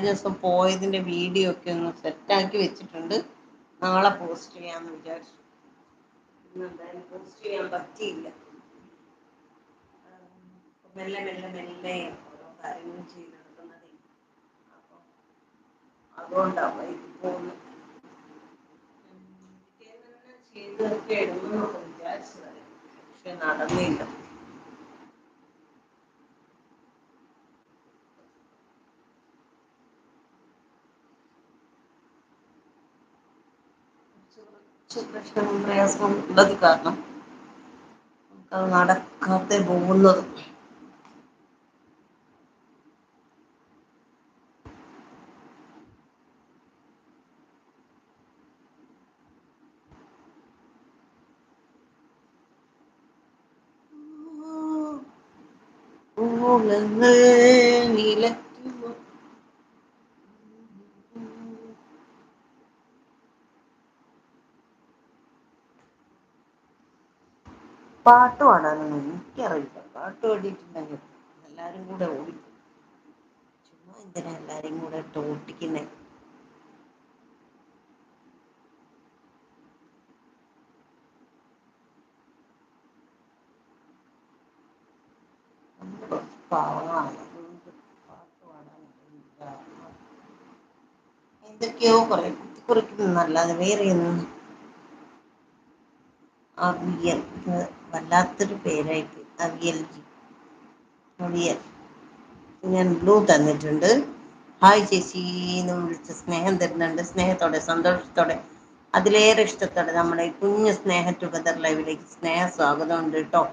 ദിവസം പോയതിന്റെ വീഡിയോ ഒക്കെ ഒന്ന് സെറ്റ് ആക്കി വെച്ചിട്ടുണ്ട്. നാളെ പോസ്റ്റ് ചെയ്യാന്ന് വിചാരിച്ചു. ഇന്നെന്തായാലും പോസ്റ്റ് ചെയ്യാൻ പറ്റിയില്ല. മെല്ലെ മെല്ലെ മെല്ലെ ഓരോ കാര്യങ്ങളും ചെയ്തെടുക്കുന്നതേ അപ്പൊ അതുകൊണ്ടാ വൈകി പോകുന്നെ ചെയ്ത് ഇടുന്നു വിചാരിച്ചതായിരുന്നു പക്ഷെ നടന്നില്ല. പ്രശ്നങ്ങളും പ്രയാസവും ഉള്ളത് കാരണം അത് നടക്കാതെ പോകുന്നത് നീലയ്ക്കുമോ പാട്ട് പാടാനൊന്നും എനിക്കറിയില്ല. പാട്ട് പാടിയിട്ടുണ്ടെങ്കിൽ എല്ലാവരും കൂടെ ഓടിക്കും ചുമ്മാ എന്തിനാ എല്ലാരെയും കൂടെ ഇട്ട് ഓട്ടിക്കുന്നേ എന്തൊക്കെയോ കുറെ കുത്തി കുറിക്കുന്നല്ലാതെ വേറെയൊന്നും അവിയൽ വല്ലാത്തൊരു പേരായിപ്പോയി അവിയൽ അവിയൽ. ഞാൻ ബ്ലൂ തന്നിട്ടുണ്ട്. ഹായ് ചേച്ചി എന്ന് വിളിച്ച് സ്നേഹം തരുന്നുണ്ട്. സ്നേഹത്തോടെ സന്തോഷത്തോടെ. അതിലേറെ ഇഷ്ടത്തോടെ നമ്മുടെ കുഞ്ഞു സ്നേഹ ടുഗദർ ലൈവിലേക്ക് സ്നേഹ സ്വാഗതം ഉണ്ട് കേട്ടോ.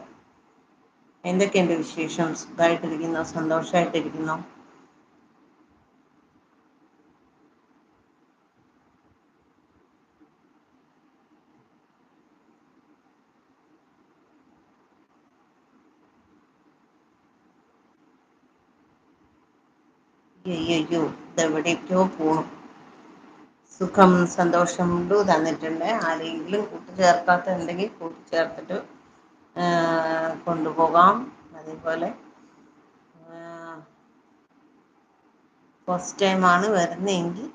എന്തൊക്കെയുണ്ട് വിശേഷം? സുഖമായിട്ടിരിക്കുന്നോ സന്തോഷായിട്ടിരിക്കുന്നോ? അയ്യയ്യോ ഇതെവിടേക്കോ പോണു. സുഖം സന്തോഷം ബ്ലൂ തന്നിട്ടുണ്ട്. ആരെങ്കിലും കൂട്ടി ചേർക്കാത്ത ഉണ്ടെങ്കിൽ കൂട്ടിച്ചേർത്തിട്ട് കൊണ്ടുപോകാം. അതേപോലെ ഫസ്റ്റ് ടൈം ആണ് വരുന്നതെങ്കിൽ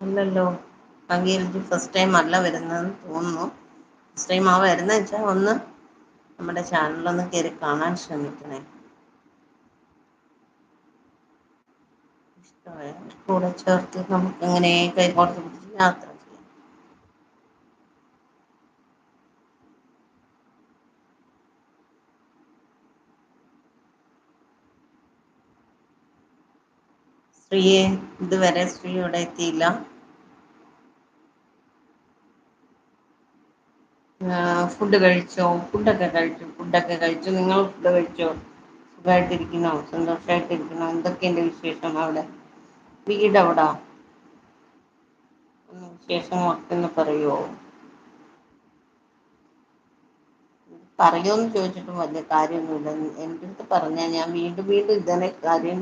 അല്ലല്ലോ അംഗീകരിച്ച് ഫസ്റ്റ് ടൈം അല്ല വരുന്നതെന്ന് തോന്നുന്നു. ഫസ്റ്റ് ടൈം ആ വരുന്നത് വെച്ചാൽ ഒന്ന് നമ്മുടെ ചാനലൊന്ന് കയറി കാണാൻ ശ്രമിക്കണേ. കൂടെ ചേർത്ത് നമുക്ക് ഇങ്ങനെ കൈകോർത്ത് പിടിച്ച് യാത്ര ചെയ്യാം. ശ്രീയെ ഇതുവരെ സ്ത്രീ ഇവിടെ എത്തിയില്ല. ഫുഡ് കഴിച്ചോ? ഫുഡൊക്കെ കഴിച്ചു ഫുഡൊക്കെ കഴിച്ചു. നിങ്ങൾ ഫുഡ് കഴിച്ചോ? സുഖായിട്ടിരിക്കുന്നോ സന്തോഷായിട്ടിരിക്കുന്നോ എന്തൊക്കെയുണ്ട് വിശേഷം അവിടെ? വീട് ഒന്ന് വിശേഷങ്ങളൊക്കെ ഒന്ന് പറയുവോ പറയോന്ന് ചോദിച്ചിട്ടും വലിയ കാര്യമൊന്നുമില്ല. എന്റെ അടുത്ത് പറഞ്ഞാൽ ഞാൻ വീണ്ടും വീണ്ടും ഇതന്നെ കാര്യം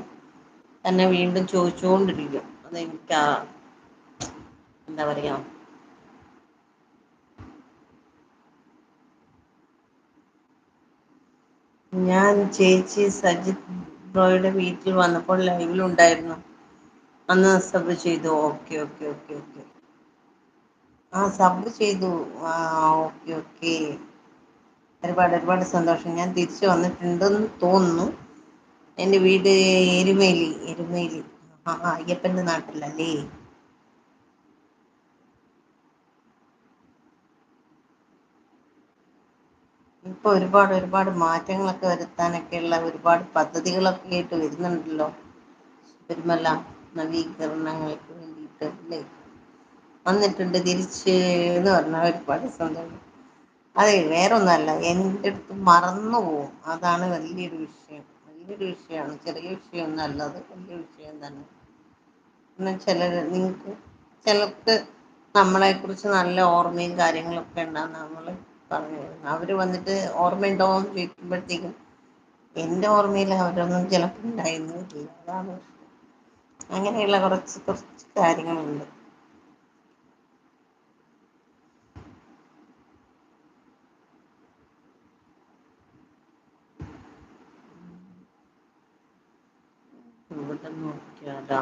തന്നെ വീണ്ടും ചോദിച്ചുകൊണ്ടിരിക്കും അതെനിക്കാ എന്താ പറയാ? ഞാൻ ചേച്ചി സജിത് ബ്രോയുടെ വീട്ടിൽ വന്നപ്പോൾ ലൈവിൽ ഉണ്ടായിരുന്നു അന്ന് സബ് ചെയ്തു. Okay okay okay okay. ആ സബ് ചെയ്തു. ആ ഓക്കെ ഓക്കേ. ഒരുപാട് ഒരുപാട് സന്തോഷം. ഞാൻ തിരിച്ചു വന്നിട്ടുണ്ടെന്ന് തോന്നുന്നു. എന്റെ വീട് എരുമേലി എരുമേലി. ആ അയ്യപ്പന്റെ നാട്ടിലല്ലേ? ഇപ്പൊ ഒരുപാട് ഒരുപാട് മാറ്റങ്ങളൊക്കെ വരുത്താനൊക്കെയുള്ള ഒരുപാട് പദ്ധതികളൊക്കെ ആയിട്ട് വരുന്നുണ്ടല്ലോ. ശബരിമല. നവീകരണങ്ങൾക്ക് വേണ്ടിയിട്ട് അല്ലേ? വന്നിട്ടുണ്ട് തിരിച്ച് എന്ന് പറഞ്ഞാൽ ഒരുപാട് സന്തോഷം അതെ വേറൊന്നല്ല. എന്റെ അടുത്ത് മറന്നു പോവും. അതാണ് വലിയൊരു വിഷയം. വലിയൊരു വിഷയമാണ്. ചെറിയ വിഷയമൊന്നും അല്ല. അത് വലിയ വിഷയം തന്നെ. എന്നാൽ ചിലർ നിങ്ങൾക്ക് ചിലർക്ക് നമ്മളെ കുറിച്ച് നല്ല ഓർമ്മയും കാര്യങ്ങളൊക്കെ ഉണ്ടാകും നമ്മൾ പറഞ്ഞു അവർ വന്നിട്ട് ഓർമ്മയുണ്ടോന്ന് ചോദിക്കുമ്പോഴത്തേക്കും എന്റെ ഓർമ്മയിൽ അവരൊന്നും ചിലപ്പോൾ ഉണ്ടായിരുന്നില്ല. അതാണ് അങ്ങനെയുള്ള കുറച്ച് കുറച്ച് കാര്യങ്ങളുണ്ട്. ഇവിടെ നോക്കിയാടാ